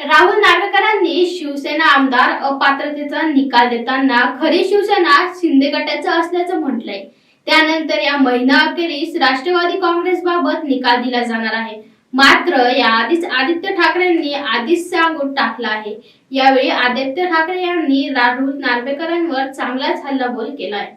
राहुल नार्वेकरांनी शिवसेना आमदार अपात्रतेचा निकाल देताना खरी शिवसेना शिंदे गटाचं असल्याचं म्हटलंय. त्यानंतर या महिना अखेरीस राष्ट्रवादी काँग्रेस बाबत निकाल दिला जाणार आहे. मात्र याआधीच आदित्य ठाकरेंनी आधीच सांगून टाकला आहे. यावेळी आदित्य ठाकरे यांनी राहुल नार्वेकरांवर चांगलाच हल्लाबोल केलाय.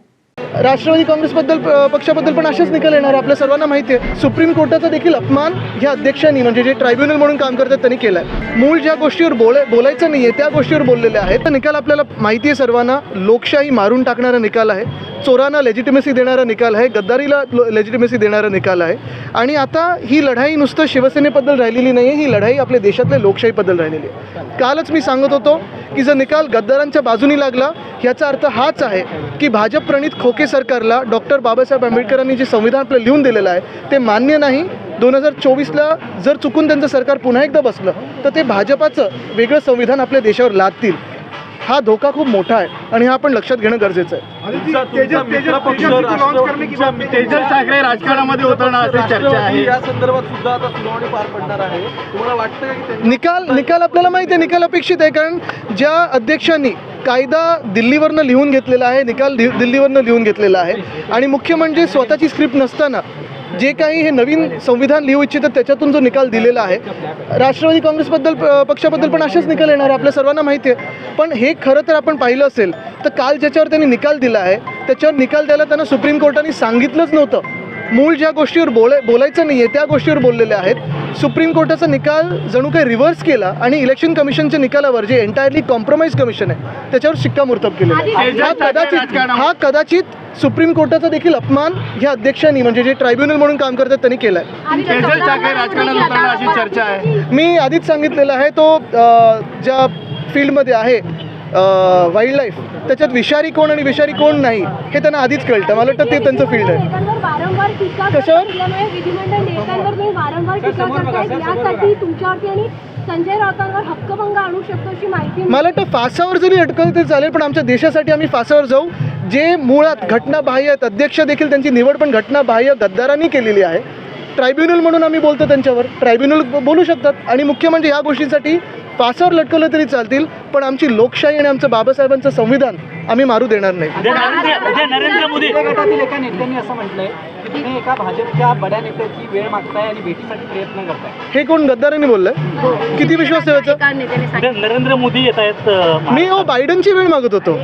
राष्ट्रवादी काँग्रेसबद्दल पक्षाबद्दल पण असेच निकाल येणार आपल्या सर्वांना माहिती आहे. सुप्रीम कोर्टाचा देखील अपमान ह्या अध्यक्षांनी म्हणजे जे ट्रायब्युनल म्हणून काम करतात त्यांनी केलं आहे मूळ ज्या गोष्टीवर बोल बोलायचं नाही आहे त्या गोष्टीवर बोललेले आहेत. तर निकाल आपल्याला माहिती आहे सर्वांना. लोकशाही मारून टाकणारा निकाल आहे. चोरांना लेजिटिमेसी देणारा निकाल आहे गद्दारीला लेजिटिमेसी देणारा निकाल आहे. आणि आता ही लढाई नुसतं शिवसेनेबद्दल राहिलेली नाही आहे ही लढाई आपल्या देशातल्या लोकशाहीबद्दल राहिलेली आहे. कालच मी सांगत होतो की जर निकाल गद्दारांच्या बाजूनी लागला ह्याचा अर्थ हाच आहे की भाजप प्रणित खोके सरकारला डॉक्टर बाबासाहेब आंबेडकरांनी जे संविधान आपलं लिहून दिलेलं आहे ते मान्य नाही. दोन हजार चोवीसला जर चुकून त्यांचं सरकार पुन्हा एकदा बसलं तर ते भाजपाचं वेगळं संविधान आपल्या देशावर लादतील. हा धोका खूप मोठा आहे आणि हा आपण लक्षात घेणं गरजेचं आहे. तेजस ठाकरे राजकारणामध्ये उतरणार अशी चर्चा आहे. या संदर्भात सुद्धा आता सुनावणी पार पडणार आहे. तुम्हाला वाटतं का की त्यांनी निकाल निकाल आपल्याला माहिती आहे निकाल अपेक्षित आहे कारण ज्या अध्यक्षांनी कायदा दिल्लीवरनं लिहून घेतलेला आहे निकाल दि- दिल्लीवरनं लिहून घेतलेला आहे आणि मुख्य म्हणजे स्वतःची स्क्रिप्ट नसताना जे काही हे नवीन संविधान लिहू इच्छितात त्याच्यातून जो निकाल दिलेला आहे राष्ट्रवादी काँग्रेसबद्दल प- पक्षाबद्दल पण असेच निकाल येणार आहे आपल्या सर्वांना माहिती आहे. पण हे खरं तर आपण पाहिलं असेल तर काल ज्याच्यावर त्यांनी निकाल दिला आहे त्याच्यावर निकाल द्यायला त्यांना सुप्रीम कोर्टाने सांगितलंच नव्हतं. मूळ ज्या गोष्टीवर बोलाय बोलायचं नाही आहे त्या गोष्टीवर बोललेले आहेत. सुप्रीम कोर्टाचा निकाल जणू काही रिव्हर्स केला आणि इलेक्शन कमिशनच्या निकालावर जे एंटायरली कॉम्प्रोमाइज कमिशन आहे त्याच्यावर शिक्कामोर्तब केलेलं आहे. हा कदाचित हा कदाचित सुप्रीम कोर्टाचा देखील अपमान ह्या अध्यक्षांनी म्हणजे जे ट्रायब्युनल म्हणून काम करतात त्यांनी केला आहे. मी आधीच सांगितलेलं आहे तो ज्या फील्डमध्ये आहे वाईल्ड लाईफ त्याच्यात विषारी कोण आणि विषारी कोण नाही हे त्यांना आधीच कळतं. मला वाटतं ते त्यांचं फील्ड आहे. वारंवार टीका करत कशावर? असल्यामुळे विधिमंडळ नेत्यांवर तुम्ही वारंवार टीका करतायत. यासाठी तुमच्यावरती आणि संजय राऊतांवर हक्कभंग आणू शकतो अशी माहिती मला वाटतं फासावर जरी अटकलं तरी चालेल पण आमच्या देशासाठी आम्ही फासावर जाऊ. जे मुळात घटनाबाह्य आहेत अध्यक्ष देखील त्यांची निवड पण घटनाबाह्य गद्दारांनी केलेली आहे. ट्रायब्युनल म्हणून आम्ही बोलतो त्यांच्यावर. ट्रायब्युनल बोलू शकतात. आणि मुख्य म्हणजे ह्या गोष्टींसाठी फासावर लटकवलं तरी चालतील पण आमची लोकशाही आणि आमचं बाबासाहेबांचं संविधान आम्ही मारू देणार नाही. नरेंद्र मोदी शिंदे गटातील एका नेत्यांनी असं म्हटलंय तुम्ही एका भाजपच्या बड्या नेत्याची वेळ मागताय आणि भेटीसाठी प्रयत्न करताय. हे कोण गद्दारांनी बोललंय? किती विश्वास ठेवायचा? उद्या नरेंद्र मोदी येत आहेत अ, मी हो बायडनची वेळ मागत होतो.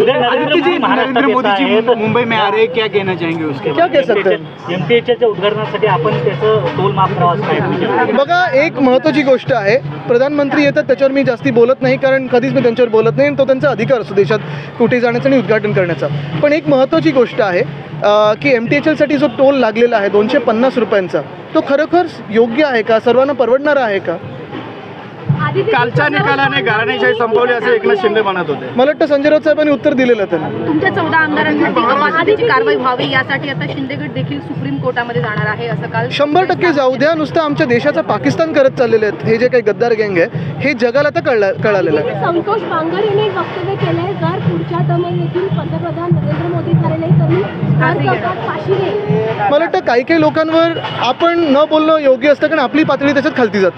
उद्या नरेंद्र मोदी नरेंद्र महाराष्ट्रात मोदी जी आहेत. मुंबई में आ रहे क्या कहना चाहेंगे उसके क्या कह सकते हैं? उद्घाटनासाठी आपण त्याचं टोल माफ करावा असं काय बघा एक महत्त्वाची गोष्ट आहे. प्रधानमंत्री येतात त्याच्यावर मी जास्ती बोलत नाही कारण कधीच मी त्यांच्यावर बोलत नाही आणि तो त्यांचा अधिकार असतो देशात कुठे जाण्याचा आणि उद्घाटन करण्याचा. पण एक महत्त्वाची गोष्ट आहे की एम टी एच एलसाठी जो टोल लागलेला आहे दोनशे पन्नास रुपयांचा तो खरोखर योग्य आहे का? सर्वांना परवडणारा आहे का? कालच्या निकालाने घराणेशाही संपवली असे एकनाथ शिंदे म्हणत होते. मला वाटतं संजय राऊत साहेबांनी उत्तर दिलेलं त्यांना. तुमच्या चौदा अपात्रतेची कारवाई व्हावी यासाठी आता शिंदे गट देखील सुप्रीम कोर्टामध्ये जाणार आहे असं काल शंभर टक्के जाऊ द्या. नुसतं आमच्या देशाचा पाकिस्तान करत चाललेले आहेत. हे जे काही गद्दार गँग आहे हे जगाला आता कळला कळालेलं आहे. संतोष बांगर यांनी एक वक्तव्य केलंय जर पुढच्या टर्म येथील पंतप्रधान नरेंद्र मोदी झाले नाही तर मला वाटतं काही काही लोकांवर आपण न बोलणं योग्य असतं कारण आपली पातळी त्याच्यात खालती जाते.